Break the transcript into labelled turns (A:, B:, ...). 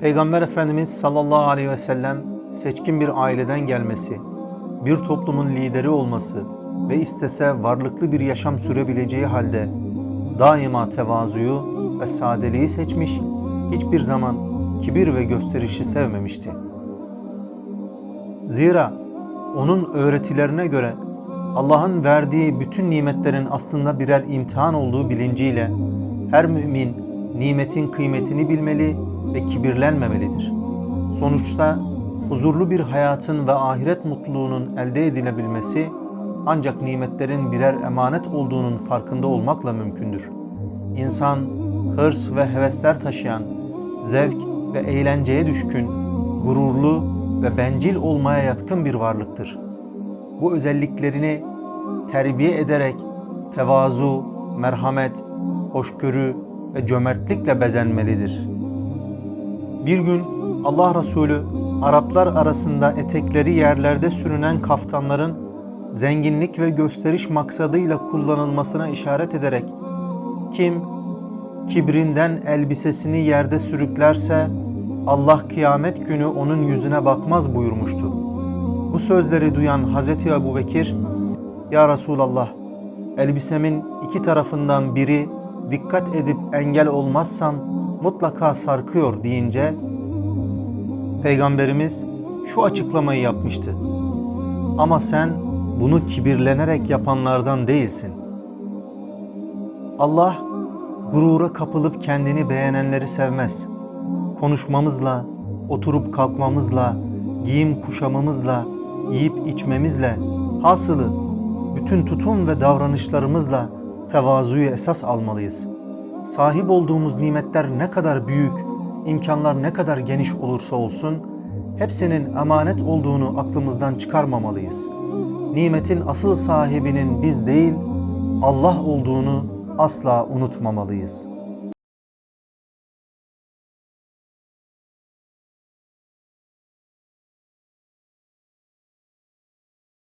A: Peygamber Efendimiz sallallahu aleyhi ve sellem seçkin bir aileden gelmesi, bir toplumun lideri olması ve istese varlıklı bir yaşam sürebileceği halde daima tevazuyu ve sadeliği seçmiş, hiçbir zaman kibir ve gösterişi sevmemişti. Zira onun öğretilerine göre Allah'ın verdiği bütün nimetlerin aslında birer imtihan olduğu bilinciyle her mümin nimetin kıymetini bilmeli ve kibirlenmemelidir. Sonuçta huzurlu bir hayatın ve ahiret mutluluğunun elde edilebilmesi ancak nimetlerin birer emanet olduğunun farkında olmakla mümkündür. İnsan hırs ve hevesler taşıyan, zevk ve eğlenceye düşkün, gururlu ve bencil olmaya yatkın bir varlıktır. Bu özelliklerini terbiye ederek tevazu, merhamet, hoşgörü ve cömertlikle bezenmelidir. Bir gün Allah Resulü Araplar arasında etekleri yerlerde sürünen kaftanların zenginlik ve gösteriş maksadıyla kullanılmasına işaret ederek kim kibrinden elbisesini yerde sürüklerse Allah kıyamet günü onun yüzüne bakmaz buyurmuştu. Bu sözleri duyan Hazreti Ebu Bekir, Ya Resulallah, elbisemin iki tarafından biri dikkat edip engel olmazsam mutlaka sarkıyor deyince, Peygamberimiz şu açıklamayı yapmıştı. Ama sen bunu kibirlenerek yapanlardan değilsin. Allah gurura kapılıp kendini beğenenleri sevmez. Konuşmamızla, oturup kalkmamızla, giyim kuşamımızla, yiyip içmemizle, hasılı bütün tutum ve davranışlarımızla tevazuyu esas almalıyız. Sahip olduğumuz nimetler ne kadar büyük, imkanlar ne kadar geniş olursa olsun, hepsinin emanet olduğunu aklımızdan çıkarmamalıyız. Nimetin asıl sahibinin biz değil, Allah olduğunu asla unutmamalıyız.''